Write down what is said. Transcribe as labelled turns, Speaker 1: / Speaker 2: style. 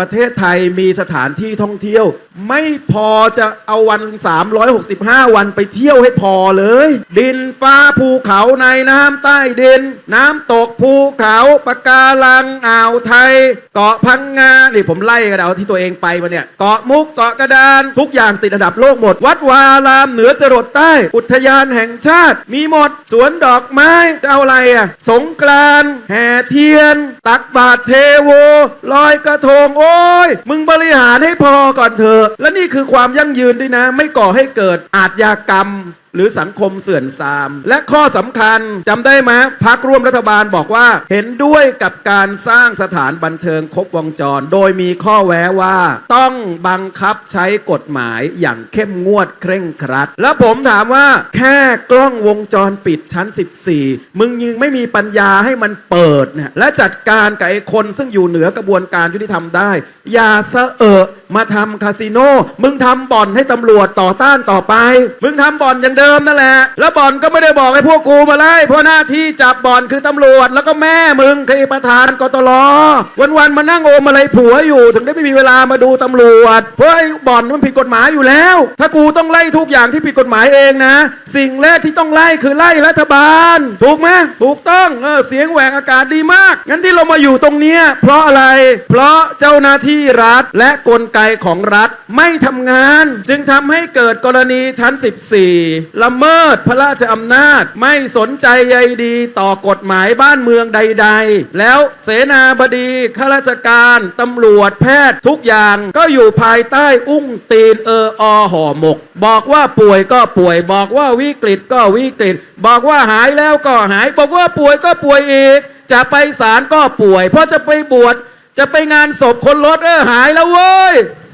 Speaker 1: ประเทศไทยมีสถานที่ท่องเที่ยว ไม่พอจะเอาวัน 365 วันไปเที่ยวให้พอเลย ดินฟ้าภูเขาในน้ำใต้ดิน น้ำตกภูเขาปะการังอ่าวไทย เกาะพังงานี่ผมไล่กันเอาที่ตัวเองไปมาเนี่ยเกาะมุกเกาะกระดาน ทุกอย่างติดอันดับโลกหมด วัดวาลามเหนือจรดใต้ อุทยานแห่งชาติ มีหมดสวนดอกไม้จะเอาอะไรอะสงกรานแห่เทียน ตักบาตรเทโวลอยกระทงโอ้ย มึงบริหารให้พอก่อนเถอะและนี่คือความยั่งยืนด้วยนะ ไม่ก่อให้เกิดอาชญากรรม หรือสังคมเสื่อมทราม และข้อสำคัญจำได้ไหมพักร่วมรัฐบาลบอกว่า เห็นด้วยกับการสร้างสถานบันเทิงครบวงจร โดยมีข้อแว้ว่า ต้องบังคับใช้กฎหมายอย่างเข้มงวดเคร่งครัด แล้วผมถามว่า แค่กล้องวงจรปิดชั้น 14 มึงยังไม่มีปัญญาให้มันเปิดเนี่ยและจัดการกับไอ้คนซึ่งอยู่เหนือกระบวนการยุติธรรมได้ อย่าเสอะ มาทำคาสิโน มึงทำบ่อนให้ตำรวจต่อต้านต่อไป มึงทำบ่อนอย่างเดิมนั่นแหละ แล้วบ่อนก็ไม่ได้บอกให้พวกกูมาไล่ เพราะหน้าที่จับบ่อนคือตำรวจ แล้วก็แม่มึงคือประธานกตลวันๆมานั่งโอมอะไรผัวอยู่ ถึงได้ไม่มีเวลามาดูตำรวจ เพราะไอ้บ่อนมันผิดกฎหมายอยู่แล้ว ถ้ากูต้องไล่ทุกอย่างที่ผิดกฎหมายเองนะ สิ่งแรกที่ต้องไล่คือไล่รัฐบาล ถูกไหมถูกต้องเออเสียงแหวกอากาศดีมาก งั้นที่เรามาอยู่ตรงเนี้ยเพราะอะไร เพราะเจ้าหน้าที่รัฐและกลไกของรัฐไม่ทำงาน จึงทำให้เกิดกรณีชั้น 14 ละเมิดพระราชอำนาจไม่สนใจใยดีต่อกฎหมายบ้านเมืองใด ๆ แล้วเสนาบดีข้าราชการตำรวจแพทย์ทุกอย่างก็อยู่ภายใต้อุ้งตีนเอออห่อหมก บอกว่าป่วยก็ป่วย บอกว่าวิกฤตก็วิกฤต บอกว่าหายแล้วก็หาย บอกว่าป่วยก็ป่วยอีกจะไปศาลก็ป่วย เพราะจะไปบวช จะไปงานศพคนรถเออหายแล้วเว้ย